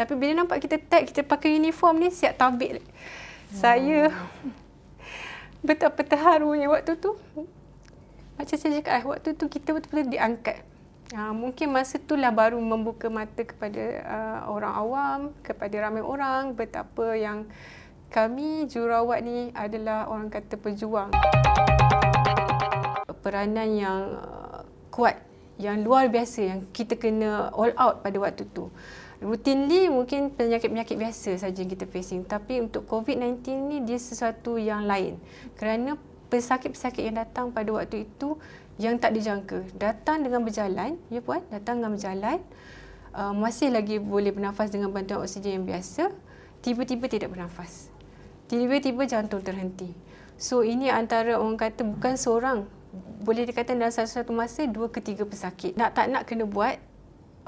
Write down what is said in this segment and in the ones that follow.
Tapi bila nampak kita tag, kita pakai uniform ni siap tabik. Saya betapa terharunya waktu tu. Macam saya cakap, eh, waktu tu kita betul-betul diangkat. Ha, mungkin masa itulah baru membuka mata kepada uh, orang awam, kepada ramai orang betapa yang kami jurawat ni adalah orang kata pejuang. Peranan yang uh, kuat, yang luar biasa yang kita kena all out pada waktu tu. Routinely mungkin penyakit-penyakit biasa saja yang kita facing. Tapi untuk COVID-19 ni dia sesuatu yang lain. Kerana pesakit-pesakit yang datang pada waktu itu yang tak dijangka. Datang dengan berjalan, ya puan, datang dengan berjalan, uh, masih lagi boleh bernafas dengan bantuan oksigen yang biasa, tiba-tiba tidak bernafas. Tiba-tiba jantung terhenti. So ini antara orang kata bukan seorang, boleh dikatakan dalam satu-satu masa dua ke tiga pesakit. Nak tak nak kena buat,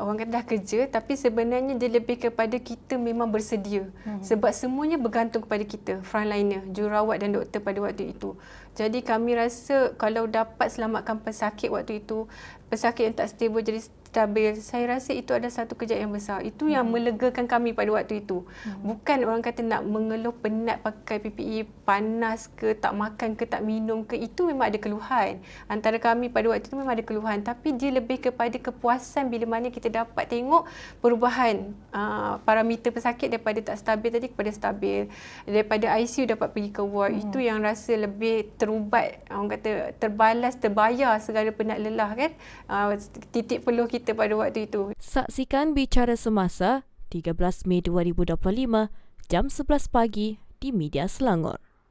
orang kata dah kerja tapi sebenarnya dia lebih kepada kita memang bersedia hmm. sebab semuanya bergantung kepada kita frontliner jururawat dan doktor pada waktu itu jadi kami rasa kalau dapat selamatkan pesakit waktu itu pesakit yang tak stable jadi stabil. Saya rasa itu ada satu kerja yang besar. Itu yang hmm. melegakan kami pada waktu itu. Hmm. bukan orang kata nak mengeluh penat pakai PPE panas ke tak makan ke tak minum ke. Itu memang ada keluhan. Antara kami pada waktu itu memang ada keluhan. Tapi dia lebih kepada kepuasan bila mana kita dapat tengok perubahan uh, parameter pesakit daripada tak stabil tadi kepada stabil. Daripada ICU dapat pergi ke ward. Hmm. itu yang rasa lebih terubat. Orang kata terbalas terbayar segala penat lelah kan? Uh, titik peluh kita kita pada waktu itu. Saksikan bicara semasa 13 Mei 2025 jam 11 pagi di Media Selangor.